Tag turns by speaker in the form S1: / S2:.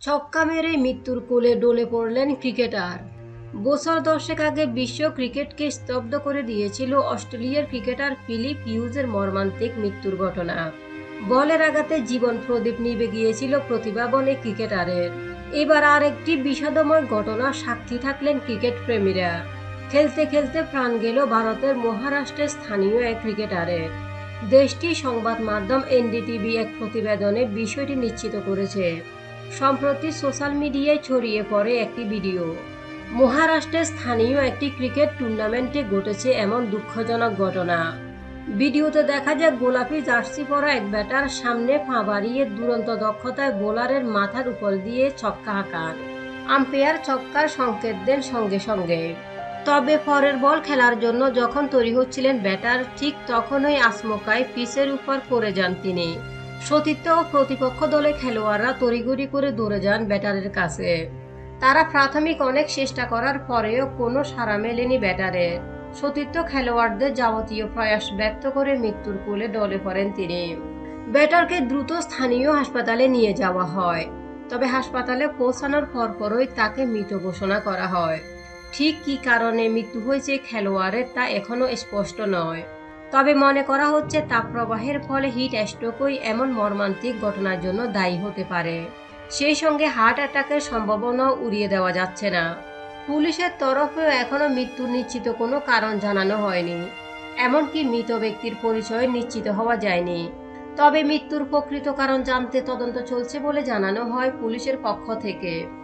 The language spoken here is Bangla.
S1: ছক্কা মেরে মৃত্যুর কোলে ডলে পড়লেন ক্রিকেটার। বছর দশেক আগে বিশ্ব ক্রিকেটকে স্তব্ধ করে দিয়েছিল অস্ট্রেলিয়ার ক্রিকেটার ফিলিপ হিউজের মর্মান্তিক মৃত্যুর ঘটনা। বলের আঘাতে জীবন প্রদীপ নিভে গিয়েছিল প্রতিভাবন ক্রিকেটারের। এবার আর একটি বিষাদময় ঘটনা সাক্ষী থাকলেন ক্রিকেট প্রেমীরা। খেলতে খেলতে প্রাণ গেল ভারতের মহারাষ্ট্রের স্থানীয় এক ক্রিকেটারের দেশটির সংবাদ মাধ্যম এনডিটিভি এক প্রতিবেদনে বিষয়টি নিশ্চিত করেছে। সম্প্রতি সোশ্যাল মিডিয়ায় ছড়িয়ে পড়ে একটি ভিডিও। মহারাষ্ট্রের স্থানীয় একটি ক্রিকেট টুর্নামেন্টে ঘটেছে এমন দুঃখজনক ঘটনা। ভিডিওতে দেখা যায়, গোলাপি জার্সি পরা এক ব্যাটার সামনে পা বাড়িয়ে দুরন্ত দক্ষতায় বোলারের মাথার উপর দিয়ে ছক্কা হাঁকান আম্পায়ার ছক্কার সংকেত দেন সঙ্গে সঙ্গে। তবে পরের বল খেলার জন্য যখন তৈরি হচ্ছিলেন ব্যাটার, ঠিক তখনই আসমকায় পিচের উপর পড়ে যান তিনি। সতীর্থ ও প্রতিপক্ষ দলে খেলোয়াড়রা তড়িঘড়ি করে দৌড়ে যান ব্যাটারের কাছে। তারা প্রাথমিক অনেক চেষ্টা করার পরেও কোনো সাড়া মেলেনি ব্যাটারের সতীর্থ খেলোয়াড়দের যাবতীয় প্রয়াস ব্যক্ত করে মৃত্যুর কোলে ডলে পড়েন তিনি। ব্যাটারকে দ্রুত স্থানীয় হাসপাতালে নিয়ে যাওয়া হয়। তবে হাসপাতালে পৌঁছানোর পরপরই তাকে মৃত ঘোষণা করা হয়। ঠিক কী কারণে মৃত্যু হয়েছে খেলোয়াড়ের তা এখনও স্পষ্ট নয়। তবে মনে করা হচ্ছে তাপপ্রবাহের ফলে হিট স্ট্রোকই এমন মর্মান্তিক ঘটনার জন্য দায়ী হতে পারে। সেই সঙ্গে হার্ট অ্যাটাকের সম্ভাবনাও উড়িয়ে দেওয়া যাচ্ছে না। পুলিশের তরফেও এখনও মৃত্যুর নিশ্চিত কোনো কারণ জানানো হয়নি। এমনকি মৃত ব্যক্তির পরিচয় নিশ্চিত হওয়া যায়নি। তবে মৃত্যুর প্রকৃত কারণ জানতে তদন্ত চলছে বলে জানানো হয় পুলিশের পক্ষ থেকে।